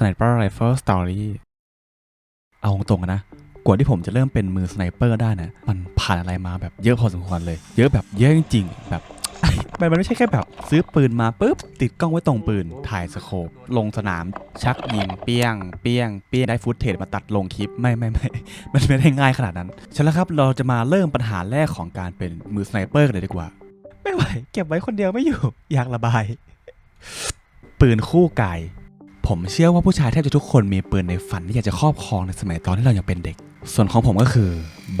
Sniper Rifle Story เอาตรงๆนะ กว่าที่ผมจะเริ่มเป็นมือสไนเปอร์ได้นะ มันผ่านอะไรมาแบบเยอะพอสมควรเลย เยอะแบบเยอะจริงๆ แบบมันไม่ใช่แค่แบบซื้อปืนมาปุ๊บ ติดกล้องไว้ตรงปืน ถ่ายสโคปลงสนาม ชักยิงเปี้ยง เปี้ยง เปี้ยงได้ฟุตเทจมาตัดลงคลิป ไม่ไม่ไม่มันไม่ได้ง่ายขนาดนั้นฉะนั้นครับเราจะมาเริ่มปัญหาแรกของการเป็นมือสไนเปอร์กันเลยดีกว่า ไม่ไหวเก็บไว้คนเดียวไม่อยู่ อยากระบาย ปืนคู่กาย ผมเชื่อว่าผู้ชายแทบจะทุกคนมีปืนในฝันที่อยากจะครอบครองในสมัยตอนที่เรายังเป็นเด็ก ส่วนของผมก็คือ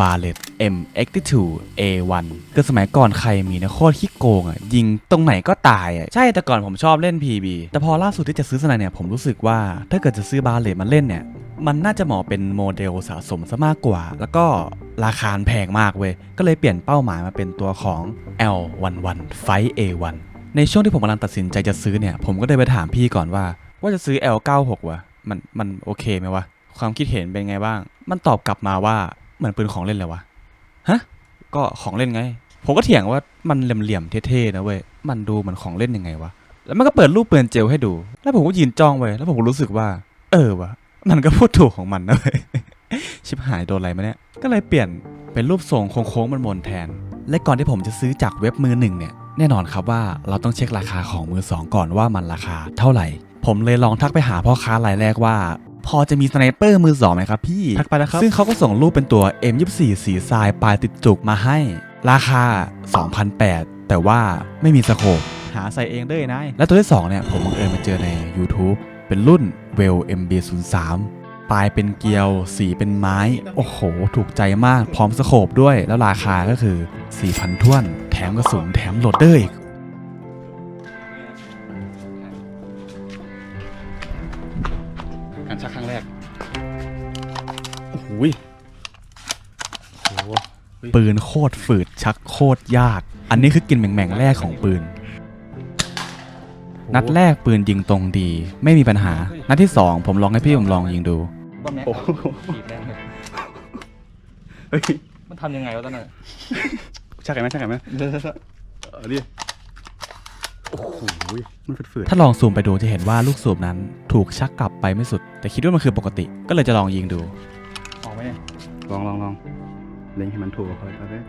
b a r l e t M82 A1 คือสมัยก่อนใครมีนะโคตรขี้โกงอะยิงตรงไหนก็ตายอะใช่แต่ก่อนผมชอบเล่น PB แต่พอล่าสุดที่จะซื้อสนายเนี่ยผมรู้สึกว่าถ้าเกิดจะซื้อบาเลตมาเล่นเนี่ยมันน่าจะเหมาะเป็นโมเดลสะสมซะมากกว่า แล้วก็ราคาแพงมากเว้ย ก็เลยเปลี่ยนเป้าหมายมาเป็นตัวของ L11 Fight A1 ในช่วงที่ผมกำลังตัดสินใจจะซื้อเนี่ย ผมก็เลยไปถามพี่ก่อนว่า ว่าจะซื้อ L96 วะมันมันโอเคไหมวะ ความคิดเห็นเป็นไงบ้าง มันตอบกลับมาว่าเหมือนปืนของเล่นเลยวะฮะก็ของเล่นไง ผมก็เถียงว่ามันเหลี่ยมๆเท่ๆนะเว้ยมันดูเหมือนของเล่นยังไงวะแล้วมันก็เปิดรูปปืนเจลให้ดู แล้วผมก็ยืนจ้องไว้แล้วผมก็รู้สึกว่า เออวะมันก็พูดถูกของมันนะเว้ยชิบหายโดนอะไรมาเนี่ยก็เลยเปลี่ยนเป็นรูปทรงโค้งๆมันมนแทน และก่อนที่ผมจะซื้อจากเว็บมือหนึ่งเนี่ยแน่นอนครับว่าเราต้องเช็คราคาของมือสองก่อนว่ามันราคาเท่าไหร่ ผมเลยลองทักไปหาพ่อค้ารายแรกว่า พอจะมีสไนเปอร์มือสองไหมครับพี่ทักไปแล้วครับซึ่งเขาก็ส่งรูปเป็นตัว M24 สีทรายปลายติดจุกมาให้ ราคา 2,008แต่ว่าไม่มีสโคปหาใส่เองด้วยนายและตัวที่2เนี่ยผมบังเอิญมาเจอใน YouTube เป็นรุ่น Well MB03 ปลายเป็นเกลียว สีเป็นไม้ โอ้โห ถูกใจมากพร้อมสโคปด้วยแล้วราคาก็คือ 4,000ท้วน แถมกระสุนแถมโหลดเดอร์อีก ปืนโคตรฝืดชักโคตรยาก อันนี้คือกลินแหม่งๆแรกของปืน นัดแรกปืนยิงตรงดี ไม่มีปัญหา นัดที่ 2 ผมลองให้พี่ผมลองยิงดูบ้าแม็กโอ้โหบีบแรงเลยเฮ้ยมันทำยังไงวะตอนนั้นชักกันไหมชักกันไหมเออดิโอ้โหมันฝืดถ้าลองซูมไปดูจะเห็นว่าลูกสูบนั้น ถูกชักกลับไปไม่สุด แต่คิดว่ามันคือปกติ ก็เลยจะลองยิงดูออกไหมเนี่ยๆลองลองลอง เล็งให้มันถูกคอยครับเว้ย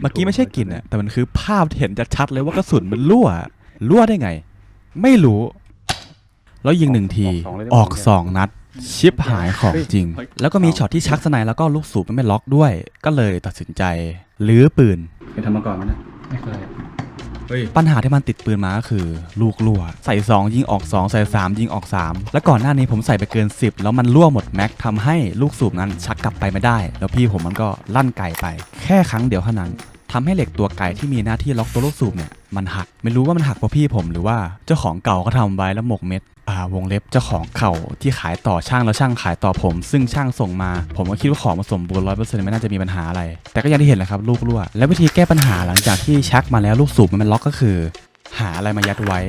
เมื่อกี้ไม่ใช่กลิ่นอะแต่มันคือภาพที่เห็นชัดๆเลยว่ากระสุนมันรั่ว รั่วได้ไง ไม่รู้ แล้วยิงหนึ่งทีออกสองนัด ชิปหายของจริง แล้วก็มีช็อตที่ชักสไนแล้วก็ลูกสูบมันไม่ล็อกด้วย ก็เลยตัดสินใจ ลื้อปืนเคยทำมาก่อนไหมเนะไม่เคย เฮ้ย ปัญหาที่มันติดปืนมาก็คือ ลูกรั่ว ใส่ 2 ยิงออก 2 ใส่ 3 ยิงออก 3 แล้วก่อนหน้านี้ผมใส่ไปเกิน 10 แล้วมันรั่วหมดแม็กทำให้ลูกสูบนั้นชักกลับไปไม่ได้ แล้วพี่ผมมันก็ลั่นไกไป แค่ครั้งเดียวเท่านั้นทำให้เหล็กตัวไก่ที่มีหน้าที่ล็อกตัวลูกสูบเนี่ยมันหัก ไม่รู้ว่ามันหักเพราะพี่ผมหรือว่าเจ้าของเก่าก็ทำไว้แล้วหมกเม็ด วงเล็บเจ้าของเข่าที่ขายต่อช่างแล้วช่างขายต่อผม ซึ่งช่างส่งมา ผมก็คิดว่าของมาสมบูรณ์ร้อยเปอร์เซ็นต์ไม่น่าจะมีปัญหาอะไร แต่ก็ยังที่เห็นแหละครับลูกรั่ว และวิธีแก้ปัญหาหลังจากที่ชักมาแล้วลูกสูบมันล็อกก็คือ หาอะไรมายัดไว้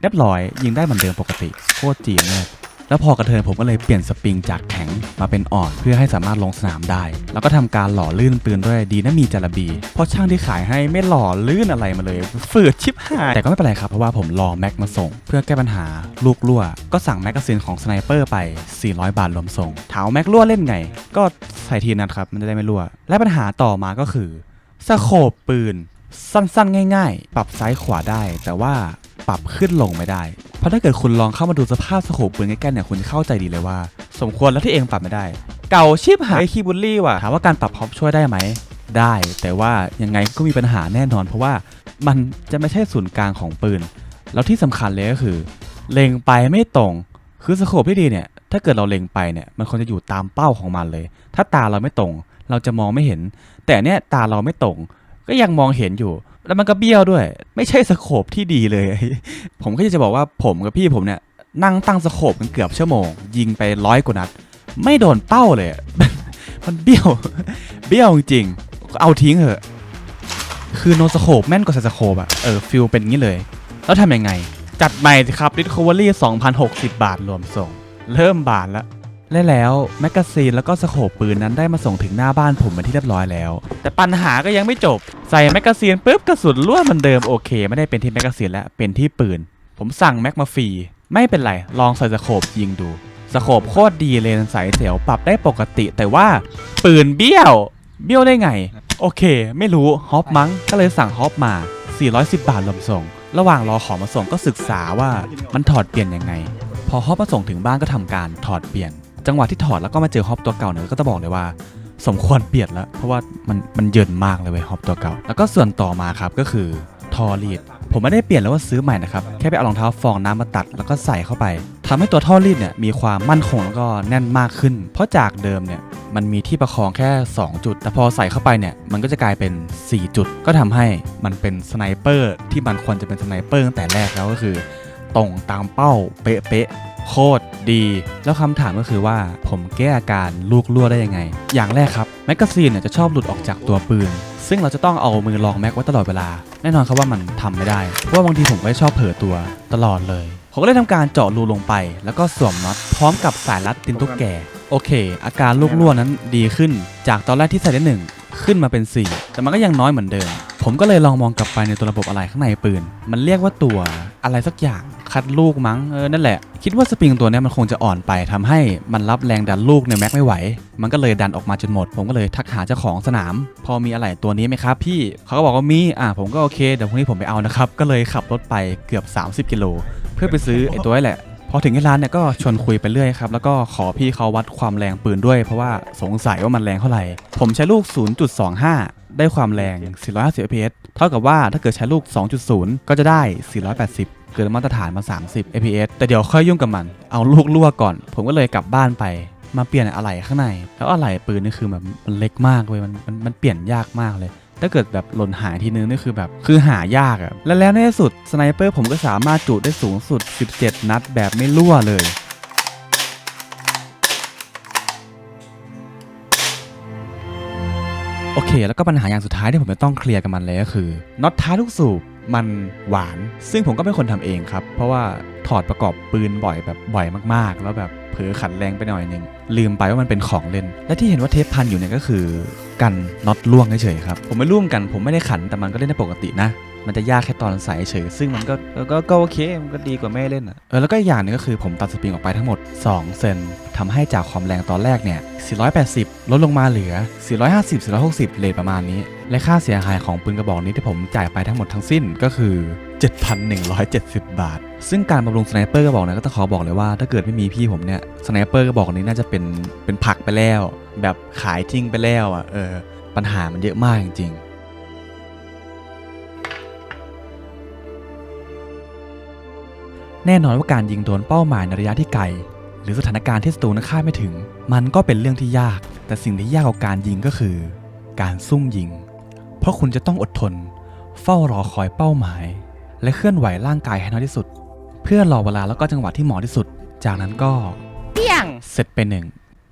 เรียบร้อยยิงได้เหมือนเดิมปกติโคตรจีนเลย แล้วพอกระเทินผมก็เลยเปลี่ยนสปริงจากแข็งมาเป็นอ่อนเพื่อให้สามารถลงสนามได้ แล้วก็ทำการหล่อลื่นปืนด้วยดีนะมีจารบี เพราะช่างที่ขายให้ไม่หล่อลื่นอะไรมาเลย ฝืดชิบหายแต่ก็ไม่เป็นไรครับ เพราะว่าผมรอแม็กมาส่ง เพื่อแก้ปัญหาลูกรั่ว ก็สั่งแมกกาซีนของสไนเปอร์ไป 400 บาทรวมส่งถามว่าแม็กรั่วเล่นไง ก็ใส่ทีนัดครับมันจะได้ไม่รั่ว และปัญหาต่อมาก็คือสโคปปืนสั้นๆ ง่าย ๆ ปรับซ้ายขวาได้ แต่ว่า ปรับขึ้นลงไม่ได้ เพราะถ้าเกิดคุณลองเข้ามาดูสภาพสโคปปืนใกล้ๆเนี่ยคุณจะเข้าใจดีเลยว่า สมควรแล้วที่เองปรับไม่ได้ เก่าชิบหายคีบุลลี่ว่ะถามว่าการปรับพร็อปช่วยได้ไหมได้ แต่ว่ายังไงก็มีปัญหาแน่นอน เพราะว่ามันจะไม่ใช่ศูนย์กลางของปืน แล้วที่สำคัญเลยก็คือ เล็งไปไม่ตรง คือสโคปที่ดีเนี่ยถ้าเกิดเราเล็งไปเนี่ยมันควรจะอยู่ตามเป้าของมันเลย ถ้าตาเราไม่ตรง เราจะมองไม่เห็น แต่เนี่ยตาเราไม่ตรง ก็ยังมองเห็นอยู่ แล้วมันก็เบี้ยวด้วย ไม่ใช่สโคปที่ดีเลย ผมก็จะบอกว่าผมกับพี่ผมเนี่ย นั่งตั้งสโคปกันเกือบชั่วโมง ยิงไปร้อยกว่านัด ไม่โดนเป้าเลย มันเบี้ยว เบี้ยวจริง เอาทิ้งเถอะ คือโนสโคปแม่นกว่าสโคปอะเออฟิลเป็นงี้เลย แล้วทำยังไง จัดใหม่สิครับ Recovery 2,060 บาทรวมส่ง เริ่มบาทละ และแล้วแมกกาซีนแล้วก็สโคปปืนนั้นได้มาส่งถึงหน้าบ้านผมเป็นที่เรียบร้อยแล้ว แต่ปัญหาก็ยังไม่จบ ใส่แมกกาซีนปุ๊บกระสุนรั่วเหมันเดิมโอเค ไม่ได้เป็นที่แมกกาซีนแล้วเป็นที่ปืน ผมสั่งแม็กมาฟรีไม่เป็นไรลองใส่สโคบยิงดูสโคบโคตรดีเลนใสเสียวปรับได้ปกติแต่ว่า ปืนเบี้ยว เบี้ยวได้ไง โอเค ไม่รู้ฮอปมั้งก็เลยสั่งฮอปมา 410 บาทรวมส่ง ระหว่างรอของมาส่งก็ศึกษาว่ามันถอดเปลี่ยนยังไง พอฮอปมาส่งถึงบ้านก็ทำการถอดเปลี่ยน จังหวะที่ถอดแล้วก็มาเจอฮอปตัวเก่าเนี่ยก็จะบอกเลยว่า สมควรเปลี่ยนแล้ว เพราะว่ามันมันเยินมากเลยเว้ยฮอปตัวเก่า แล้วก็ส่วนต่อมาครับก็คือทอรีดผมไม่ได้เปลี่ยนแล้วว่าซื้อใหม่นะครับแค่ไปเอารองเท้าฟองน้ำมาตัดแล้วก็ใส่เข้าไปทำให้ตัวท่อรีดเนี่ยมีความมั่นคงแล้วก็แน่นมากขึ้น เพราะจากเดิมเนี่ยมันมีที่ประคองแค่ 2 จุด แต่พอใส่เข้าไปเนี่ยมันก็จะกลายเป็น 4 จุด ก็ทำให้มันเป็นสไนเปอร์ที่มันควรจะเป็นสไนเปอร์ตั้งแต่แรกแล้วก็คือ ตรงตามเป้าเป๊ะๆ โคตรดี แล้วคำถามก็คือว่าผมแก้อาการลูกรั่วได้ยังไง อย่างแรกครับแมกกาซีนเนี่ยจะชอบหลุดออกจากตัวปืน ซึ่งเราจะต้องเอามือรองแม็กไว้ตลอดเวลา แน่นอนครับว่ามันทำไม่ได้ เพราะว่าบางทีผมก็ชอบเผลอตัวตลอดเลย ผมก็เลยทำการเจาะรูลงไป แล้วก็สวมน็อตพร้อมกับสายรัดตินตุ๊กแกโอเค อาการลูกรั่วนั้นดีขึ้น จากตอนแรกที่ใส่ได้หนึ่งขึ้นมาเป็น 4 แต่มันก็ยังน้อยเหมือนเดิม ผมก็เลยลองมองกลับไปในตัวระบบอะไรข้างในปืน มันเรียกว่าตัวอะไรสักอย่าง คัดลูกมั้งเออนั่นแหละ คิดว่าสปริงตัวนี้มันคงจะอ่อนไปทำให้มันรับแรงดันลูกในแม็กไม่ไหว มันก็เลยดันออกมาจนหมด ผมก็เลยทักหาเจ้าของสนาม พอมีอะไรตัวนี้ไหมครับพี่เขาก็บอกว่ามีอะผมก็โอเคเดี๋ยวพรุ่งนี้ผมไปเอานะครับก็เลยขับรถไปเกือบ 30กิโลเพื่อไปซื้อไอ้ตัวนี้แหละพอถึงที่ร้านเนี่ยก็ชวนคุยไปเรื่อยครับ แล้วก็ขอพี่เขาวัดความแรงปืนด้วย เพราะว่าสงสัยว่ามันแรงเท่าไหร่ ผมใช้ลูก 0.25 ได้ความแรง 450 fps เท่ากับว่าถ้าเกิดใช้ลูก 2.0 ก็จะได้ 480 เกินมาตรฐานมา 30 fps แต่เดี๋ยวค่อยยุ่งกับมัน เอาลูกรั่วก่อน ผมก็เลยกลับบ้านไป มาเปลี่ยนอะไหล่ข้างใน แล้วอะไหล่ปืนนี่คือแบบมันเล็กมากเลยมันมันมันเปลี่ยนยากมากเลย ถ้าเกิดแบบหล่นหายทีนึงนี่คือแบบคือหายากอะและแล้วในที่สุดสไนเปอร์ผมก็สามารถจุได้สูงสุด 17 นัดแบบไม่รั่วเลยโอเค แล้วก็ปัญหาอย่างสุดท้ายที่ผมจะต้องเคลียร์กับมันเลยก็คือน็อตท้ายลูกสูบ มันหวาน ซึ่งผมก็เป็นคนทำเองครับ เพราะว่าถอดประกอบปืนบ่อยแบบบ่อยมากๆ แล้วแบบเผลอขันแรงไปหน่อยหนึงลืมไปว่ามันเป็นของเล่น และที่เห็นว่าเทปพันอยู่เนี่ยก็คือกันน็อตล่วงเฉยๆครับ ผมไม่ร่วมกันผมไม่ได้ขันแต่มันก็เล่นได้ปกตินะ มันจะยากแค่ตอนใส่เฉย ซึ่งมันก็ก็ก็โอเค มันก็ดีกว่าไม่เล่นอะ เออ แล้วก็อีกอย่างหนึงก็คือผมตัดสปริงออกไปทั้งหมด 2 เซนทำให้จากความแรงตอนแรกเนี่ย 480 ลดลงมาเหลือ 450 460 เลทประมาณนี้ และค่าเสียหายของปืนกระบอกนี้ที่ผมจ่ายไปทั้งหมดทั้งสิ้นก็คือ 7,170 บาท ซึ่งการบำรุงสไนเปอร์กระบอกนี้ก็ต้องขอบอกเลยว่าถ้าเกิดไม่มีพี่ผมเนี่ยสไนเปอร์กระบอกนี้น่าจะเป็นเป็นผักไปแล้ว แบบขายทิ้งไปแล้วอะเออปัญหามันเยอะมากจริงๆ แน่นอนว่าการยิงโดนเป้าหมายในระยะที่ไกล หรือสถานการณ์ที่ศัตรูนั้นคาดไม่ถึง มันก็เป็นเรื่องที่ยาก แต่สิ่งที่ยากกว่าการยิงก็คือ การซุ่มยิง เพราะคุณจะต้องอดทน เฝ้ารอคอยเป้าหมาย และเคลื่อนไหวร่างกายให้น้อยที่สุด เพื่อรอเวลาแล้วก็จังหวะที่เหมาะที่สุด จากนั้นก็เปี้ยงเสร็จไปหนึ่ง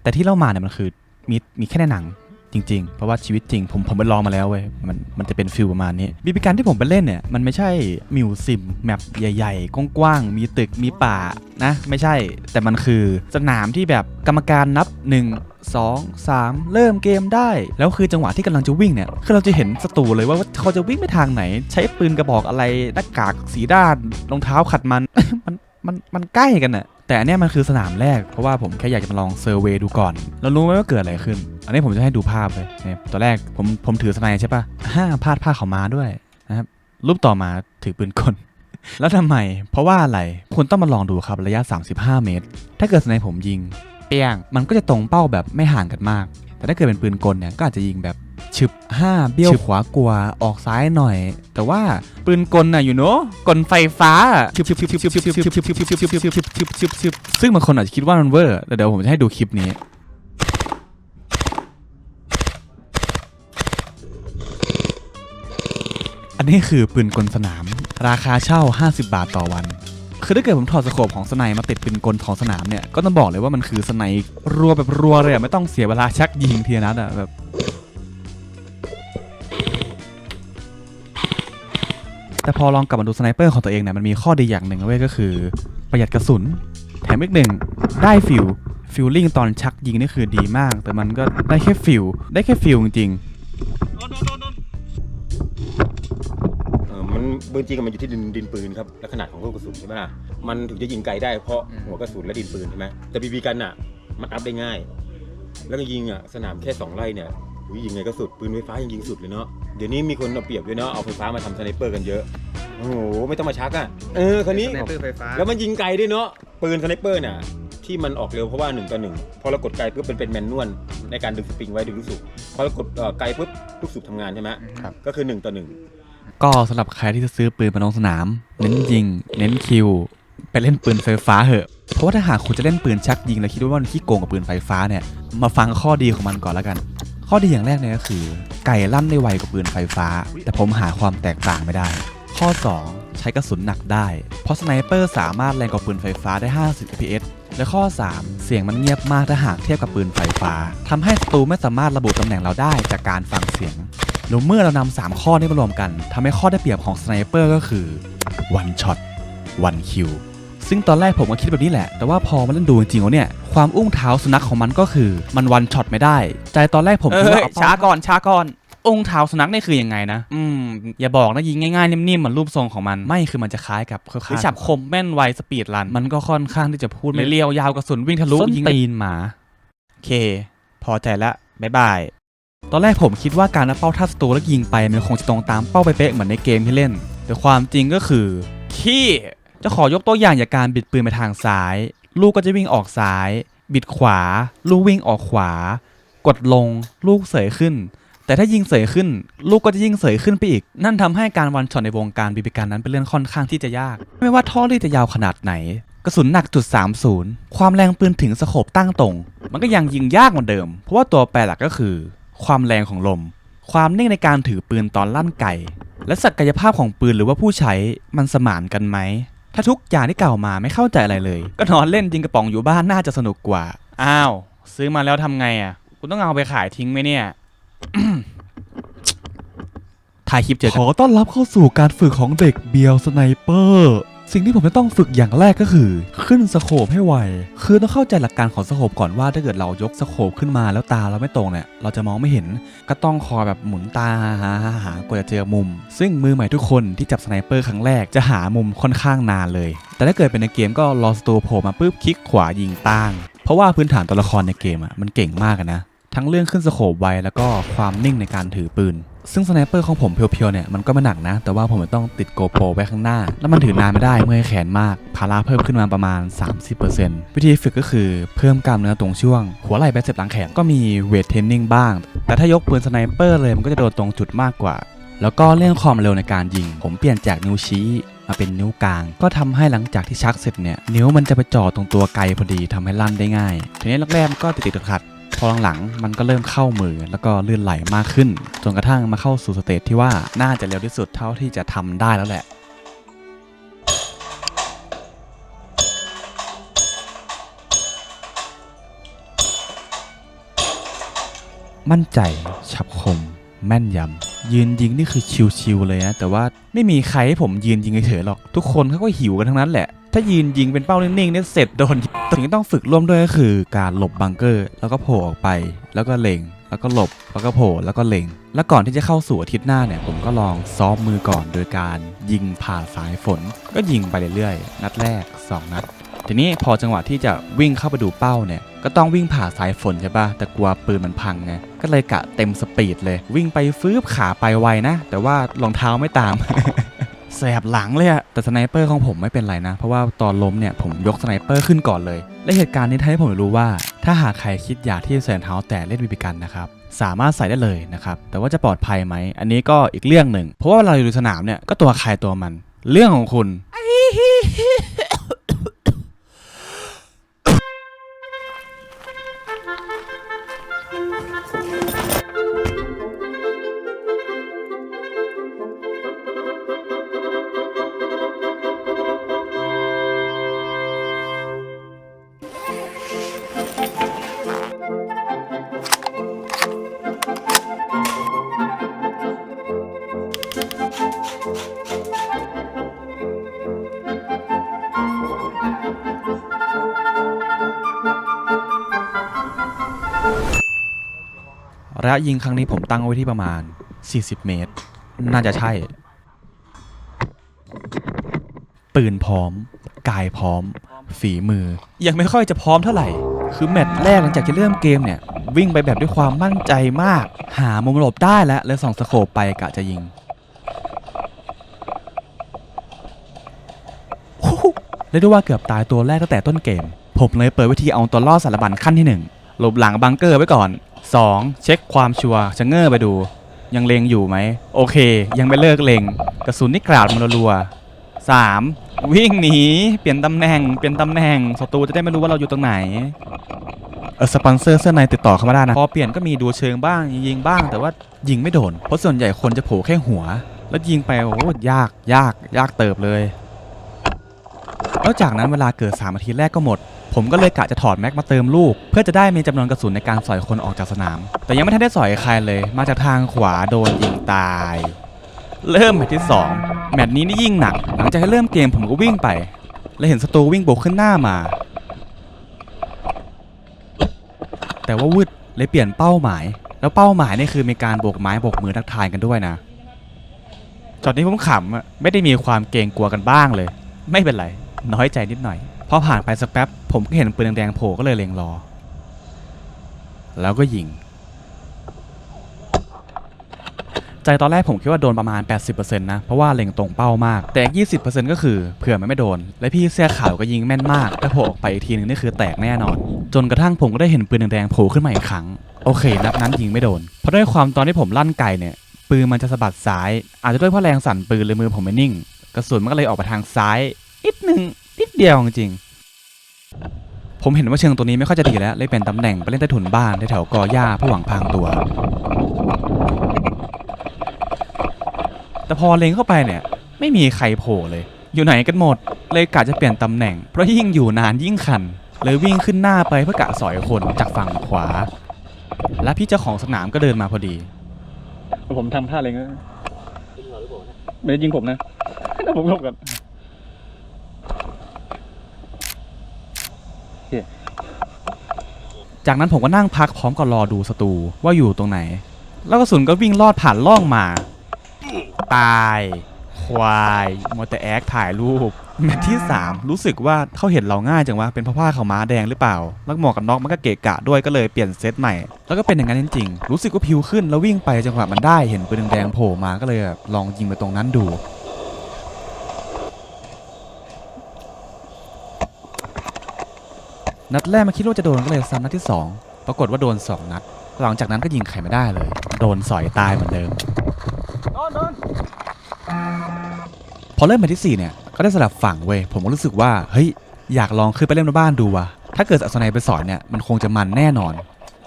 แต่ที่เล่ามาเนี่ยมันคือมีมีแค่ในหนัง จริง ๆ เพราะว่าชีวิตจริง ผมผมไปลองมาแล้วเว้ยมันมันจะเป็นฟิลประมาณนี้บีบีการที่ผมไปเล่นเนี่ยมันไม่ใช่มิวซิมแมปใหญ่ๆกว้างๆมีตึกมีป่านะไม่ใช่ แต่มันคือสนามที่แบบกรรมการนับ 1 2 3 เริ่มเกมได้ แล้วคือจังหวะที่กำลังจะวิ่งเนี่ยคือเราจะเห็นศัตรูเลยว่าว่าเขาจะวิ่งไปทางไหน ใช้ปืนกระบอกอะไรหน้ากากสีด้านรองเท้าขัดมันมันมันมันใกล้กันน่ะ แต่อันนี้มันคือสนามแรกเพราะว่าผมแค่อยากจะมาลองเซอร์เวย์ดูก่อน แล้วรู้ไหมว่าเกิดอะไรขึ้น อันนี้ผมจะให้ดูภาพเลยเนี่ยตอนแรกผมผมถือสไนใช่ปะห้าพาดผ้าเขามาด้วยนะครับรูปต่อมาถือปืนกลแล้วทำไม เพราะว่าอะไรคุณต้องมาลองดูครับระยะ 35 เมตร ถ้าเกิดสไนผมยิงเปียงมันก็จะตรงเป้าแบบไม่ห่างกันมาก แต่ถ้าเกิดเป็นปืนกลเนี่ยก็อาจจะยิงแบบ ฉึบห้าเบี้ยวขวากลัวออกซ้ายหน่อย แต่ว่าปืนกลน่ะอยู่เนอะกลไฟฟ้าฉึบฉึบฉึบฉึบฉึบฉึบฉึบฉึบฉึบฉึบฉึบฉึบฉึบฉึบฉึบฉึบฉึบฉึบซึ่งบางคนอาจจะคิดว่ามันเวอร์แต่เดี๋ยวผมจะให้ดูคลิปนี้อันนี้คือปืนกลสนาม ราคาเช่า 50 บาทต่อวัน คือถ้าเกิดผมถอดสโคปของสไนมาติดปืนกลของสนามเนี่ย ก็ต้องบอกเลยว่ามันคือสไนรัวแบบรัวเลยอะไม่ต้องเสียเวลาชักยิงทีละนัดอะแบบ แต่พอลองกลับมาดูสไนเปอร์ของตัวเองเนี่ยมันมีข้อดีอย่างหนึ่งเว้ยก็คือ ประหยัดกระสุน แถมอีกหนึ่งได้ฟิลฟิลลิ่งตอนชักยิงนี่คือดีมาก แต่มันก็ได้แค่ฟิลได้แค่ฟิลจริงเออมันมันปืนจริงมันอยู่ที่ดินดินปืนครับและขนาดของลูกกระสุนใช่ไหมล่ะมันถึงจะยิงไกลได้เพราะหัวกระสุนและดินปืนใช่ไหมแต่บีบีกันอะ มันอัพได้ง่าย แล้วก็ยิงอะสนามแค่สองไร่เนี่ยยยิงไงก็สุดปืนไฟฟ้ายังยิงสุดเลยเนาะ เดี๋ยวนี้มีคนเอาเปรียบด้วยเนาะเอาไฟฟ้ามาทำสไนเปอร์กันเยอะโอ้โหไม่ต้องมาชักอะเออคนนี้ สไนเปอร์ไฟฟ้าแล้วมันยิงไกลด้วยเนาะปืนสไนเปอร์เนี่ยที่มันออกเร็วเพราะว่าหนึ่งต่อหนึ่งพอเรากดไกลปุ๊บเป็นเป็นแมนนวลในการดึงสปริงไว้ดึงลูกสูบพอเรากดเอ่อไกลปุ๊บลูกสูบทำงานใช่ไหมครับ ก็คือหนึ่งต่อหนึ่ง ก็สำหรับใครที่จะซื้อปืนมาลงสนาม เน้นยิง เน้นคิว ไปเล่นปืนไฟฟ้าเหอะ เพราะว่าถ้าหากคุณจะเล่นปืนชักยิงแล้วคิดว่ามันขี้โกงกับปืนไฟฟ้าเนี่ย มาฟังข้อดีของมันก่อนแล้วกัน ข้อดีอย่างแรกเนี่ยก็คือ ไก่ลั่นได้ไวกว่าปืนไฟฟ้า แต่ผมหาความแตกต่างไม่ได้ ข้อ 2 ใช้กระสุนหนักได้ เพราะสไนเปอร์สามารถแรงกว่าปืนไฟฟ้าได้ 50 fps และข้อ 3 เสียงมันเงียบมากถ้าหากเทียบกับปืนไฟฟ้าทำให้ศัตรูไม่สามารถระบุตำแหน่งเราได้จากการฟังเสียงแล้วเมื่อเรานำ3ข้อนี้มารวมกันทำให้ข้อได้เปรียบของสไนเปอร์ก็คือ one shot one kill ซึ่งตอนแรกผมก็คิดแบบนี้แหละ แต่ว่าพอมาเล่นดูจริงๆแล้วเนี่ย ความอุ้งเท้าสุนัขของมันก็คือมันวันช็อตไม่ได้ ใจตอนแรกผมคิดว่าเอ้ยช้าก่อนช้าก่อนอุ้งเท้าสุนัขนี่คือยังไงนะ อืมอย่าบอกนะยิงง่ายๆนิ่มๆเหมือนรูปทรงของมันไม่คือมันจะคล้ายกับคล้ายๆฉับคมแม่นไวสปีดรัน มันก็ค่อนข้างที่จะพูดไม่เลี้ยวยาวกระสุนวิ่งทะลุยิงตีนหมา โอเค พอใจละบ๊ายบาย ตอนแรกผมคิดว่าการนับเป้าท่าศัตรูแล้วยิงไปมันคงจะตรงตามเป้าไปเป๊ะเหมือนในเกมที่เล่น แต่ความจริงก็คือขี้ จะขอยกตัวอย่างจากการบิดปืนไปทางซ้าย ลูกก็จะวิ่งออกซ้าย บิดขวา ลูกวิ่งออกขวา กดลง ลูกเสยขึ้น แต่ถ้ายิงเสยขึ้น ลูกก็จะยิ่งเสยขึ้นไปอีก นั่นทำให้การวันช็อตในวงการบีบีกันนั้นเป็นเรื่องค่อนข้างที่จะยาก ไม่ว่าท่อรีดจะยาวขนาดไหน กระสุนหนักจุด30 ความแรงปืนถึงสโคปตั้งตรง มันก็ยังยิงยากเหมือนเดิม เพราะว่าตัวแปรหลักก็คือ ความแรงของลม ความนิ่งในการถือปืนตอนลั่นไกและศักยภาพของปืนหรือว่าผู้ใช้มันสมานกันไหม ถ้าทุกอย่างที่เก่ามาไม่เข้าใจอะไรเลย ก็นอนเล่นยิงกระป๋องอยู่บ้านน่าจะสนุกกว่า อ้าว ซื้อมาแล้วทำไงอะคุณต้องเอาไปขายทิ้งไหมเนี่ยถ่ายคลิปเจอขอต้อนรับเข้าสู่การฝึกของเด็กเบียวสไนเปอร์ สิ่งที่ผมจะต้องฝึกอย่างแรกก็คือ ขึ้นสโคปให้ไว คือต้องเข้าใจหลักการของสโคปก่อนว่าถ้าเกิดเรายกสโคปขึ้นมาแล้วตาเราไม่ตรงเนี่ยเราจะมองไม่เห็น ก็ต้องคอยแบบหมุนตาหาหาหาหากว่าจะเจอมุม ซึ่งมือใหม่ทุกคนที่จับสไนเปอร์ครั้งแรกจะหามุมค่อนข้างนานเลย แต่ถ้าเกิดเป็นในเกมก็รอสตูโผล่มาปุ๊บคลิกขวายิงตั้งเพราะว่าพื้นฐานตัวละครในเกมอะมันเก่งมากนะทั้งเรื่องขึ้นสโคปไวแล้วก็ความนิ่งในการถือปืน ซึ่งสไนเปอร์ของผมเพียวๆเนี่ยมันก็ไม่หนักนะ แต่ว่าผมต้องติดโกโปรไว้ข้างหน้า แล้วมันถือนานไม่ได้เมื่อยแขนมากภาระเพิ่มขึ้นมาประมาณ 30%วิธีฝึกก็คือเพิ่มกล้ามเนื้อตรงช่วง หัวไหล่ไปเสร็จหลังแขนก็มีเวทเทรนนิ่งบ้าง แต่ถ้ายกปืนสไนเปอร์เลยมันก็จะโดนตรงจุดมากกว่า แล้วก็เรื่องความเร็วในการยิง ผมเปลี่ยนจากนิ้วชี้มาเป็นนิ้วกลาง ก็ทำให้หลังจากที่ชักเสร็จเนี่ย นิ้วมันจะไปจ่อตรงตัวไกลพอดีทำให้ลั่นได้ง่ายทีนี้แรกๆมันก็ติดติดๆขัด พอหลังๆมันก็เริ่มเข้ามือแล้วก็ลื่นไหลมากขึ้น จนกระทั่งมาเข้าสู่สเตจที่ว่าน่าจะเร็วที่สุดเท่าที่จะทำได้แล้วแหละมั่นใจ ฉับคม แม่นยำ ยืนยิงนี่คือชิวๆเลยนะ แต่ว่าไม่มีใครให้ผมยืนยิงเฉยๆหรอก ทุกคนเขาก็หิวกันทั้งนั้นแหละ ถ้ายืนยิงเป็นเป้านิ่งๆเนี่ยเสร็จโดนสิ่งที่ต้องฝึกร่วมด้วยก็คือการหลบบังเกอร์ แล้วก็โผล่ออกไป แล้วก็เล็ง แล้วก็หลบ แล้วก็โผล่แล้วก็เล็ง แล้วก่อนที่จะเข้าสู่อาทิตย์หน้าเนี่ยผมก็ลองซ้อมมือก่อนโดยการยิงผ่าสายฝน ก็ยิงไปเรื่อยๆ นัดแรก 2 นัดทีนี้พอจังหวะที่จะวิ่งเข้าไปดูเป้าเนี่ยก็ต้องวิ่งผ่าสายฝนใช่ปะแต่กลัวปืนมันพังไงก็เลยกะเต็มสปีดเลย วิ่งไปฟื้บขาไปไวนะ แต่ว่ารองเท้าไม่ตาม แสบหลังเลยอะแต่สไนเปอร์ของผมไม่เป็นไรนะ เพราะว่าตอนล้มเนี่ยผมยกสไนเปอร์ขึ้นก่อนเลย และเหตุการณ์นี้ทำให้ผมรู้ว่า ถ้าหากใครคิดอยากที่จะใส่รองเท้าแต่เล่นบีบีกันนะครับสามารถใส่ได้เลยนะครับ แต่ว่าจะปลอดภัยไหม อันนี้ก็อีกเรื่องหนึ่ง เพราะว่าเราอยู่สนามเนี่ยก็ตัวใครตัวมัน เรื่องของคุณ ระยะยิงครั้งนี้ผมตั้งไว้ที่ประมาณ 40 เมตร น่าจะใช่ ปืนพร้อม กายพร้อม ฝีมือ ยังไม่ค่อยจะพร้อมเท่าไหร่ คือแมตช์แรกหลังจากจะเริ่มเกมเนี่ย วิ่งไปแบบด้วยความมั่นใจมาก หามุมหลบได้แล้วเลยส่องสโคปไปกะจะยิงโอ้โหเรียกได้ว่าเกือบตายตัวแรกตั้งแต่ต้นเกม ผมเลยเปิดวิธีเอาตัวรอดสารบัญขั้นที่ 1 หลบหลังบังเกอร์ไว้ก่อน 2. เช็คความชัวร์ชะเง้อไปดู ยังเลงอยู่ไหม โอเค ยังไม่เลิกเลงกระสุนนี่กราดมารัวๆ 3. วิ่งหนีเปลี่ยนตำแหน่งเปลี่ยนตำแหน่งศัตรูจะได้ไม่รู้ว่าเราอยู่ตรงไหนเออสปอนเซอร์เสื้อในติดต่อเข้ามาได้นะพอเปลี่ยนก็มีดูเชิงบ้างยิงบ้างแต่ว่ายิงไม่โดนเพราะส่วนใหญ่คนจะโผล่แค่หัว แล้วยิงไปโอ้โหยากยากยากเติบเลย แล้วจากนั้นเวลาเกิด3นาทีแรกก็หมด ผมก็เลยกะจะถอดแม็กมาเติมลูก เพื่อจะได้มีจำนวนกระสุนในการสอยคนออกจากสนาม แต่ยังไม่ทันได้สอยใครเลย มาจากทางขวาโดนยิงตาย เริ่มแมตช์ที่ 2 แมตช์นี้นี่ยิ่งหนัก หลังจากที่เริ่มเกมผมก็วิ่งไป แล้วเห็นศัตรูวิ่งโบกขึ้นหน้ามา แต่ว่าวืดเลยเปลี่ยนเป้าหมาย แล้วเป้าหมายนี่คือมีการโบกไม้โบกมือทักทายกันด้วยนะจอดนี้ผมขำไม่ได้มีความเกรงกลัวกันบ้างเลย ไม่เป็นไร น้อยใจนิดหน่อย พอผ่านไปสักแป๊บ ผมก็เห็นปืนแดงๆโผล่ก็เลยเล็งรอ แล้วก็ยิง ใจตอนแรกผมคิดว่าโดนประมาณ 80%นะ เพราะว่าเล็งตรงเป้ามาก แต่อีก20%ก็คือเผื่อมันไม่โดน และพี่เสื้อขาวก็ยิงแม่นมากแต่โผล่ออกไปอีกทีหนึงนี่คือแตกแน่นอน จนกระทั่งผมก็ได้เห็นปืนแดงๆโผล่ขึ้นมาอีกครั้ง โอเค นัดนั้นยิงไม่โดน เพราะด้วยความตอนที่ผมลั่นไกเนี่ย ปืนมันจะสะบัดซ้าย อาจจะด้วยเพราะแรงสั่นปืนเลยมือผมไม่นิ่ง กระสุนมันก็เลยออกไปทางซ้ายนิดหนึ่ง นิดเดียวจริง ผมเห็นว่าเชิงตัวนี้ไม่ค่อยจะดีแล้ว เลยเปลี่ยนตำแหน่งไปเล่นใต้ถุนบ้านแถวกอหญ้าเพื่อหวังพรางตัว แต่พอเล็งเข้าไปเนี่ย ไม่มีใครโผล่เลย อยู่ไหนกันหมด เลยกะจะเปลี่ยนตำแหน่ง เพราะยิ่งอยู่นานยิ่งคัน เลยวิ่งขึ้นหน้าไปเพื่อกะสอยคนจากฝั่งขวา และพี่เจ้าของสนามก็เดินมาพอดี ผมทำท่าอะไรเงี้ยไม่ได้ยิงผมนะแต่ผมหลบกัน จากนั้นผมก็นั่งพักพร้อมกับรอดูศัตรูว่าอยู่ตรงไหน แล้วกระสุนก็วิ่งลอดผ่านล่องมา ตายควายมอเตอร์แอคถ่ายรูปแมตช์ที่ 3 รู้สึกว่าเขาเห็นเราง่ายจังวะเป็นเพราผ้าขาวม้าแดงหรือเปล่า แล้วหมวกกันน็อกมันก็เกะกะด้วยก็เลยเปลี่ยนเซตใหม่ แล้วก็เป็นอย่างนั้นจริงๆรู้สึกว่าพิวขึ้นแล้ววิ่งไปจังหวะมันได้เห็นปืนแดงโผล่มาก็เลยลองยิงไปตรงนั้นดู นัดแรกมาคิดว่าจะโดนก็เลยซ้ำนัดที่ 2 ปรากฏว่าโดน 2 นัด หลังจากนั้นก็ยิงใครไม่ได้เลย โดนสอยตายเหมือนเดิม พอเริ่มมาที่ 4 เนี่ย ก็ได้สลับฝั่งเว้ย ผมก็รู้สึกว่า เฮ้ย อยากลองขึ้นไปเล่นบนบ้านดูว่ะ ถ้าเกิดอัศนัยไปสอนเนี่ย มันคงจะมันแน่นอน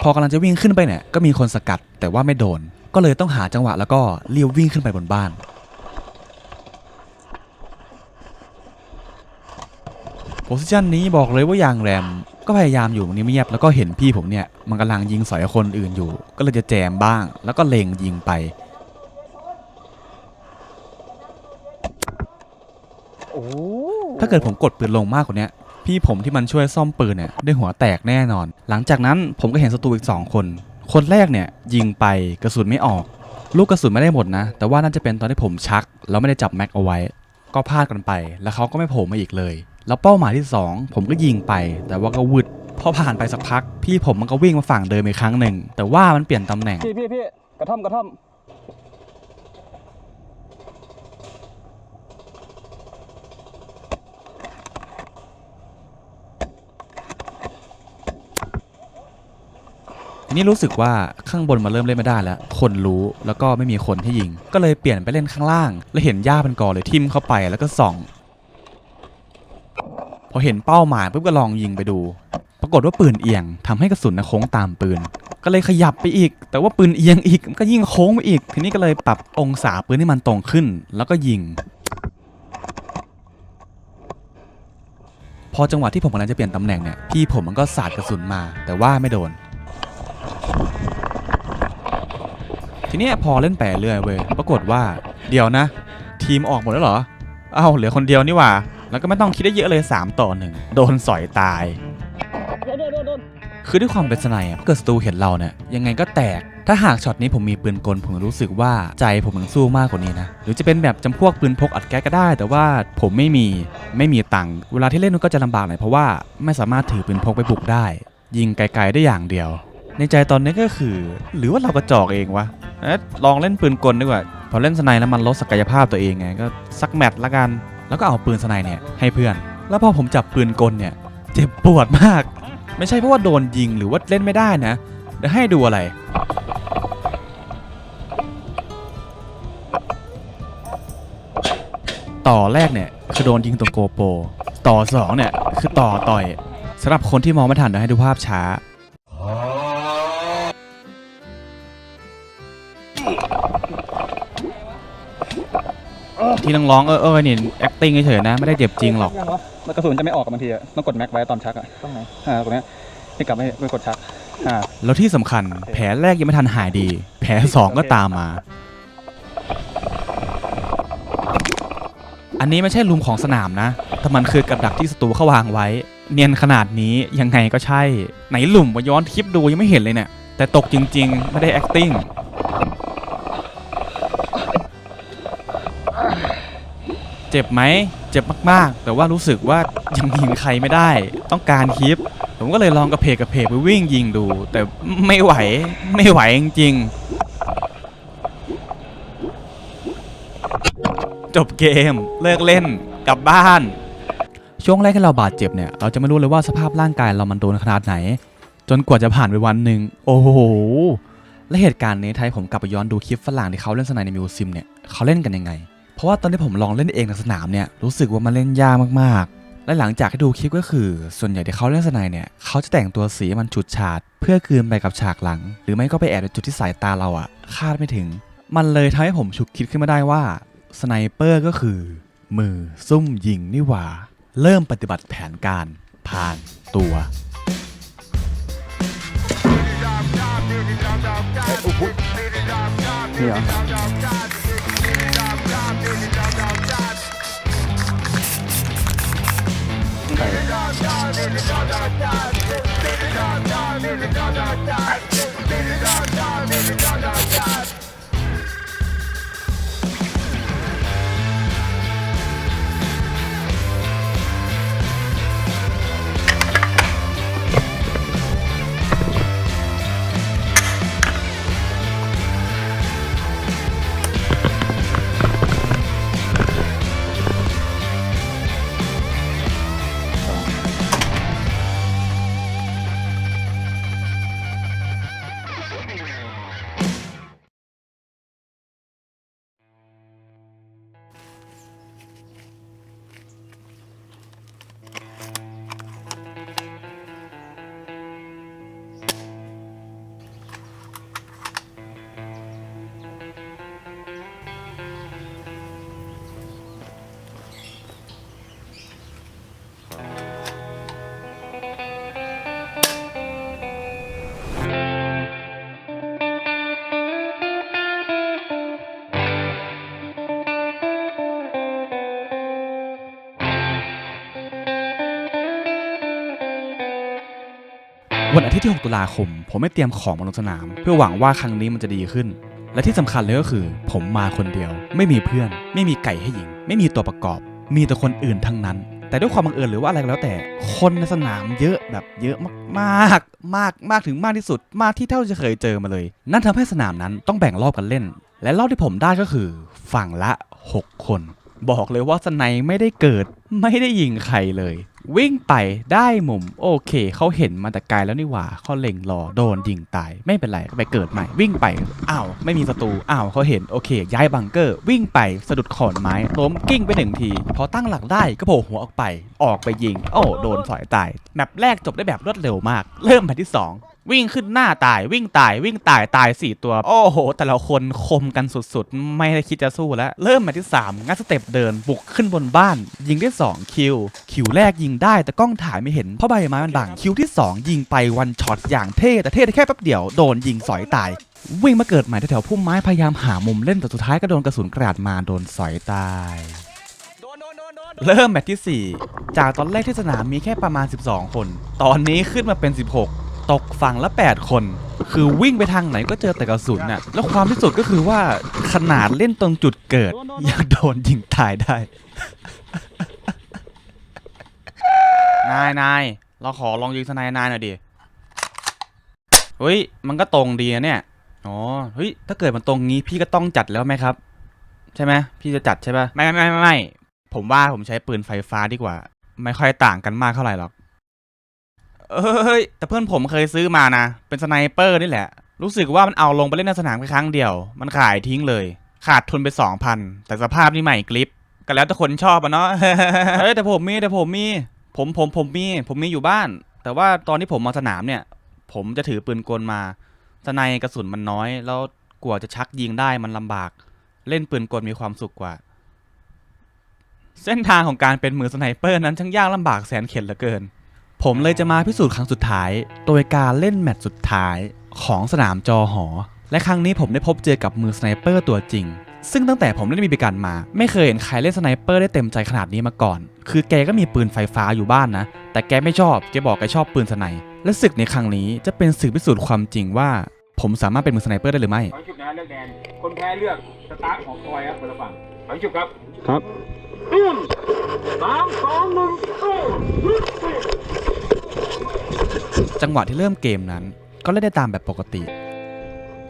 พอกำลังจะวิ่งขึ้นไปเนี่ย ก็มีคนสกัด แต่ว่าไม่โดน ก็เลยต้องหาจังหวะแล้วก็เลี้ยววิ่งขึ้นไปบนบ้านโพสิชันนี้บอกเลยว่าอย่างแรม ก็พยายามอยู่เงียบๆแล้วก็เห็นพี่ผมเนี่ยมันกำลังยิงสอยคนอื่นอยู่ ก็เลยจะแจมบ้าง แล้วก็เล็งยิงไป ถ้าเกิดผมกดปืนลงมากกว่าเนี้ยพี่ผมที่มันช่วยซ่อมปืนเนี่ยได้หัวแตกแน่นอน หลังจากนั้นผมก็เห็นศัตรูอีก 2 คน คนแรกเนี่ยยิงไปกระสุนไม่ออก ลูกกระสุนไม่ได้หมดนะ แต่ว่าน่าจะเป็นตอนที่ผมชัก แล้วไม่ได้จับแม็กเอาไว้ ก็พลาดกันไป แล้วเขาก็ไม่โผล่มาอีกเลย แล้วเป้าหมายที่ 2 ผมก็ยิงไป แต่ว่าก็วืดพอผ่านไปสักพัก พี่ผมมันก็วิ่งมาฝั่งเดิมอีกครั้งหนึ่ง แต่ว่ามันเปลี่ยนตำแหน่ง พี่พี่พี่กระท่อมกระท่อมทีนี้รู้สึกว่าข้างบนมาเริ่มเล่นไม่ได้แล้ว คนรู้แล้วก็ไม่มีคนที่ยิง ก็เลยเปลี่ยนไปเล่นข้างล่าง แล้วเห็นหญ้าเป็นกอเลยทิ่มเข้าไปแล้วก็ส่อง พอเห็นเป้าหมายปุ๊บก็ลองยิงไปดู ปรากฏว่าปืนเอียงทำให้กระสุนนะโค้งตามปืน ก็เลยขยับไปอีก แต่ว่าปืนเอียงอีกก็ยิ่งโค้งไปอีก ทีนี้ก็เลยปรับองศาปืนให้มันตรงขึ้น แล้วก็ยิง พอจังหวะที่ผมกำลังจะเปลี่ยนตำแหน่งเนี่ยพี่ผมมันก็สาดกระสุนมา แต่ว่าไม่โดนทีนี้พอเล่นไปเรื่อยเว้ย ปรากฏว่า เดี๋ยวนะ ทีมออกหมดแล้วเหรอ เอ้าเหลือคนเดียวนี่หว่า แล้วก็ไม่ต้องคิดได้เยอะเลย 3 ต่อหนึ่งโดนสอยตายโดนโดนโดนคือด้วยความเป็นสไนด์อะถ้าเกิดศัตรูเห็นเราเนี่ยยังไงก็แตก ถ้าหากช็อตนี้ผมมีปืนกล ผมรู้สึกว่าใจผมถึงสู้มากกว่านี้นะ หรือจะเป็นแบบจำพวกปืนพกอัดแก๊สก็ได้ แต่ว่าผมไม่มีไม่มีตังค์เวลาที่เล่นมันก็จะลำบากหน่อยเพราะว่าไม่สามารถถือปืนพกไปบุกได้ ยิงไกลๆได้อย่างเดียว ในใจตอนนี้ก็คือ หรือว่าเรากระจอกเองวะเอ๊ะลองเล่นปืนกลดีกว่าพอเล่นสไนด์แล้วมันลดศักยภาพตัวเองไงก็สักแมตช์ละกัน แล้วก็เอาปืนสไนเนี่ยให้เพื่อน แล้วพอผมจับปืนกลเนี่ยเจ็บปวดมาก ไม่ใช่เพราะว่าโดนยิงหรือว่าเล่นไม่ได้นะเดี๋ยวให้ดูอะไร ต่อแรกเนี่ยคือโดนยิงตรงโกโป ต่อสองเนี่ยคือต่อต่อยสำหรับคนที่มองไม่ทันเดี๋ยวให้ดูภาพช้า ที่น้องร้องเออเออนี่ acting เฉยๆนะ ไม่ได้เจ็บจริงหรอกยังวะแล้วกระสุนจะไม่ออกกับบางทีอะต้องกดแม็กไว้ตอนชักอะตรงไหนอ่าตรงเนี้ยนี่กลับไม่ไม่กดชักอ่าแล้วที่สำคัญแผลแรกยังไม่ทันหายดี แผลสองก็ตามมา อันนี้ไม่ใช่ลุมของสนามนะแต่มันคือกับดักที่ศัตรูเขาวางไว้ เนียนขนาดนี้ยังไงก็ใช่ ไหนหลุมมาย้อนคลิปดูยังไม่เห็นเลยเนี่ย แต่ตกจริงๆ ไม่ได้ acting เจ็บไหมเจ็บมากๆ แต่ว่ารู้สึกว่ายังยิงใครไม่ได้ ต้องการคลิป ผมก็เลยลองกระเพกกระเพกไปวิ่งยิงดู แต่ไม่ไหวไม่ไหวจริงๆจบเกมเลิกเล่นกลับบ้าน ช่วงแรกที่เราบาดเจ็บเนี่ย เราจะไม่รู้เลยว่าสภาพร่างกายเรามันโดนขนาดไหน จนกว่าจะผ่านไปวันหนึ่งโอ้โหและเหตุการณ์นี้ไทยผมกลับไปย้อนดูคลิปฝรั่งที่เขาเล่นสไนในมิวซิมเนี่ยเขาเล่นกันยังไง เพราะว่าตอนที่ผมลองเล่นเองในสนามเนี่ยรู้สึกว่ามันเล่นยากมากๆ และหลังจากที่ดูคลิปก็คือ ส่วนใหญ่ที่เขาเล่นสไนเนี่ยเขาจะแต่งตัวสีมันฉูดฉาด เพื่อคืนไปกับฉากหลัง หรือไม่ก็ไปแอบในจุดที่สายตาเราอะคาดไม่ถึง มันเลยทำให้ผมฉุกคิดขึ้นมาได้ว่าสไนเปอร์ก็คือ มือซุ่มยิงนี่หว่า เริ่มปฏิบัติแผนการผ่านตัวนี่เหรอ วันอา ที่ 6 ตุลาคม ผมไม่เตรียมของมาลงสนาม เพื่อหวังว่าครั้งนี้มันจะดีขึ้น และที่สำคัญเลยก็คือ ผมมาคนเดียว ไม่มีเพื่อน ไม่มีไก่ให้ยิง ไม่มีตัวประกอบ มีแต่คนอื่นทั้งนั้น แต่ด้วยความบังเอิญหรือว่าอะไรก็แล้วแต่ คนในสนามเยอะแบบเยอะมากๆ มากมากถึงมากที่สุด มากที่เท่าจะเคยเจอมาเลย นั่นทำให้สนามนั้นต้องแบ่งรอบกันเล่น และรอบที่ผมได้ก็คือ ฝั่งละ 6 คน บอกเลยว่าสไนไม่ได้เกิดไม่ได้ยิงใครเลย วิ่งไปได้มุมโอเคเขาเห็นมาแต่ไกลแล้วนี่หว่าเขาเล็งรอโดนยิงตายไม่เป็นไรก็ไปเกิดใหม่ วิ่งไปอ้าวไม่มีศัตรูอ้าวเขาเห็นโอเค ย้ายบังเกอร์ วิ่งไปสะดุดขอนไม้ล้มกิ้งไปหนึ่งที พอตั้งหลักได้ก็โผล่หัวออกไป ออกไปยิง โอ้โดนสอยตายแมปแรกจบได้แบบรวดเร็วมาก เริ่มแมปที่สอง วิ่งขึ้นหน้าตายวิ่งตายวิ่งตายตาย 4 ตัว โอ้โห แต่ละคนคมกันสุดๆ ไม่ได้คิดจะสู้แล้ว เริ่มมาที่ 3 งัดสเต็ปเดิน บุกขึ้นบนบ้าน ยิงได้ 2 คิว คิวแรกยิงได้แต่กล้องถ่ายไม่เห็นเพราะใบไม้มันบังคิวที่ 2 ยิงไปวันช็อตอย่างเท่ แต่เท่ได้แค่แป๊บเดียวโดนยิงสอยตายวิ่งมาเกิดใหม่แถวพุ่มไม้พยายามหามุมเล่นแต่สุดท้ายก็โดนกระสุนกระดาษมาโดนสอยตายเริ่มแมตช์ที่ 4 จากตอนแรกที่สนามมีแค่ประมาณ 12 คน ตอนนี้ขึ้นมาเป็น 16 ตกฝั่งละ 8 คน คือวิ่งไปทางไหนก็เจอแต่กระสุนน่ะ แล้วความที่สุดก็คือว่าขนาดเล่นตรงจุดเกิด ยังโดนยิงตายได้ นายนายเราขอลองยิงสไนด์นายหน่อยดิ เฮ้ย มันก็ตรงดีนะเนี่ย อ๋อ เฮ้ย ถ้าเกิดมันตรงงี้พี่ก็ต้องจัดแล้วไหมครับ ใช่ไหมพี่จะจัดใช่ปะไม่ไม่ไม่ไม่ผมว่าผมใช้ปืนไฟฟ้าดีกว่า ไม่ค่อยต่างกันมากเท่าไหร่หรอก เอ้ย แต่เพื่อนผมเคยซื้อมานะ เป็นสไนเปอร์นี่แหละ รู้สึกว่ามันเอาลงไปเล่นในสนามแค่ครั้งเดียว มันขายทิ้งเลย ขาดทุนไปสองพันแต่สภาพนี่ใหม่กริปก็แล้วแต่คนชอบอะเนาะ เฮ้ยแต่ผมมีแต่ผมมี ผมผมผมมี ผมมีอยู่บ้าน แต่ว่าตอนที่ผมมาสนามเนี่ย ผมจะถือปืนกลมาสไนกระสุนมันน้อย แล้วกว่าจะชักยิงได้มันลำบาก เล่นปืนกลมีความสุขกว่า เส้นทางของการเป็นมือสไนเปอร์นั้นช่างยากลำบากแสนเข็ญเหลือเกิน ผมเลยจะมาพิสูจน์ครั้งสุดท้าย โดยการเล่นแมตช์สุดท้ายของสนามจอหอ และครั้งนี้ผมได้พบเจอกับมือสไนเปอร์ตัวจริง ซึ่งตั้งแต่ผมเล่นบีบีกันมา ไม่เคยเห็นใครเล่นสไนเปอร์ได้เต็มใจขนาดนี้มาก่อน คือแกก็มีปืนไฟฟ้าอยู่บ้านนะ แต่แกไม่ชอบ แกบอกแกชอบปืนสไนและศึกในครั้งนี้จะเป็นศึกพิสูจน์ความจริงว่า ผมสามารถเป็นมือสไนเปอร์ได้หรือไม่ฝังจุบนะเลือกแดน คนแพ้เลือกสตาร์ทของคอยครับคนละฝั่งฝังจุบครับ ครับ สามสองหนึ่งจังหวะที่เริ่มเกมนั้น ก็เล่นได้ตามแบบปกติ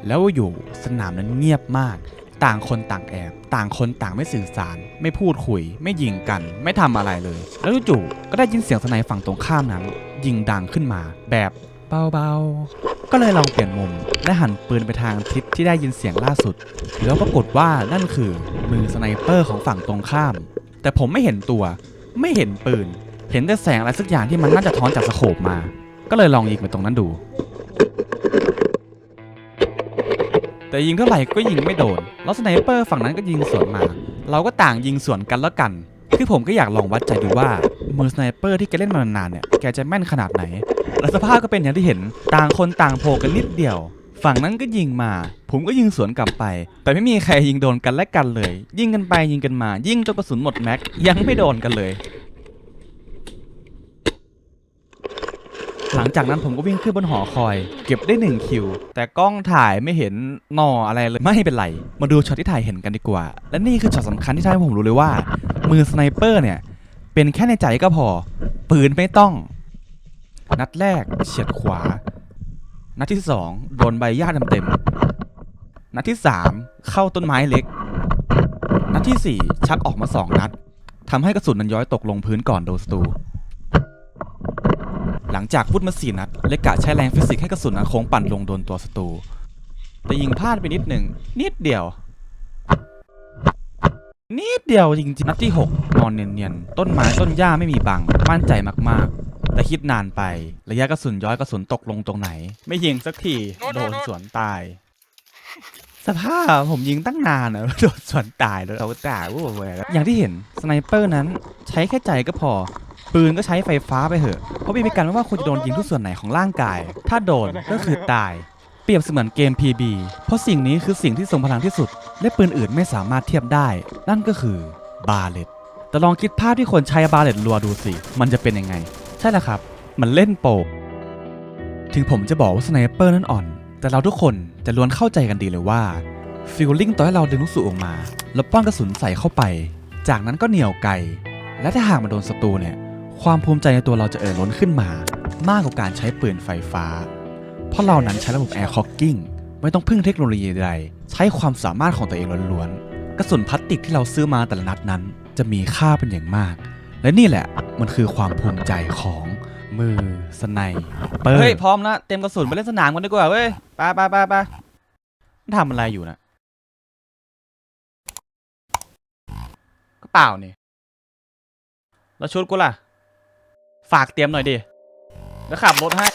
แล้วอยู่สนามนั้นเงียบมาก ต่างคนต่างแอบ ต่างคนต่างไม่สื่อสาร ไม่พูดคุย ไม่ยิงกัน ไม่ทำอะไรเลย แล้วจู่ๆก็ได้ยินเสียงสไนฝั่งตรงข้ามนั้น ยิงดังขึ้นมา แบบเบาๆ ก็เลยลองเปลี่ยนมุม และหันปืนไปทางทิศที่ได้ยินเสียงล่าสุด แล้วปรากฏว่านั่นคือมือสไนเปอร์ของฝั่งตรงข้าม แต่ผมไม่เห็นตัว ไม่เห็นปืน เห็นแต่แสงอะไรสักอย่างที่มันน่าจะท้อนจากสโคปมา ก็เลยลองยิงไปตรงนั้นดู แต่ยิงเท่าไหร่ก็ยิงไม่โดน แล้วสไนเปอร์ฝั่งนั้นก็ยิงสวนมา เราก็ต่างยิงสวนกันแล้วกัน คือผมก็อยากลองวัดใจดูว่ามือสไนเปอร์ที่แกเล่นมานานเนี่ย แกจะแม่นขนาดไหน และสภาพก็เป็นอย่างที่เห็น ต่างคนต่างโผล่กันนิดเดียว ฝั่งนั้นก็ยิงมา ผมก็ยิงสวนกลับไป แต่ไม่มีใครยิงโดนกันและกันเลย ยิงกันไปยิงกันมา ยิงจนกระสุนหมดแม็กยังไม่โดนกันเลย หลังจากนั้นผมก็วิ่งขึ้นบนหอคอย เก็บได้1คิว แต่กล้องถ่ายไม่เห็นหนออะไรเลย ไม่เป็นไร มาดูช็อตที่ถ่ายเห็นกันดีกว่า และนี่คือช็อตสำคัญที่ทำให้ผมรู้เลยว่า มือสไนเปอร์เนี่ย เป็นแค่ในใจก็พอ ปืนไม่ต้อง นัดแรกเฉียดขวา นัดที่2โดนใบหญ้าเต็มๆนัดที่3เข้าต้นไม้เล็ก นัดที่สี่ชักออกมา2นัดทำให้กระสุนนั้นย้อยตกลงพื้นก่อนโดนศัตรูหลังจากพุดมาสี่นัดเลกะใช้แรงฟิสิกส์ให้กระสุนนั้นโค้งปั่นลงโดนตัวศัตรูแต่ยิงพลาดไปนิดหนึ่ง นิดเดียว นิดเดียวจริงๆนัดที่ 6 นอนเนียนๆ ต้นไม้ต้นหญ้าไม่มีบัง มั่นใจมากๆ แต่คิดนานไประยะกระสุนย้อยกระสุนตกลงตรงไหน ไม่ยิงสักทีโดนสวนตาย สภาพผมยิงตั้งนานอะโดนสวนตายแล้วเขาด่าวู้วแวร์อย่างที่เห็นสไนเปอร์นั้นใช้แค่ใจก็พอปืนก็ใช้ไฟฟ้าไปเถอะ เพราะมีการว่าควรจะโดนยิงทุกส่วนไหนของร่างกาย ถ้าโดนก็คือตาย เปรียบเสมือนเกม PB เพราะสิ่งนี้คือสิ่งที่ทรงพลังที่สุด และปืนอื่นไม่สามารถเทียบได้ นั่นก็คือบาเลตแต่ลองคิดภาพที่คนใช้บาเลตรัวดูสิ มันจะเป็นยังไงใช่แล้วครับ มันเล่นโปกถึงผมจะบอกว่าสไนเปอร์นั้นอ่อน แต่เราทุกคนจะล้วนเข้าใจกันดีเลยว่าฟิลลิ่งตอนให้เราดึงลูกสูบออกมา แล้วป้อนกระสุนใส่เข้าไป จากนั้นก็เหนี่ยวไกลและถ้าหากมาโดนศัตรูเนี่ย ความภูมิใจในตัวเราจะเอ่อล้นขึ้นมา มากกว่าการใช้ปืนไฟฟ้า เพราะเรานั้นใช้ระบบแอร์คอกกิ้งไม่ต้องพึ่งเทคโนโลยีใด ใช้ความสามารถของตัวเองล้วนๆ กระสุนพลาสติกที่เราซื้อมาแต่ละนัดนั้น จะมีค่าเป็นอย่างมาก และนี่แหละมันคือความภูมิใจของมือสไนเปอร์เฮ้ยพร้อมแล้วเต็มกระสุนไปเล่นสนามกันดีกว่าเว้ยไปไปไปไปทำอะไรอยู่นะก็เปล่านี่แล้วชุดกูล่ะ ฝากเตรียมหน่อยดิแล้วขับรถให้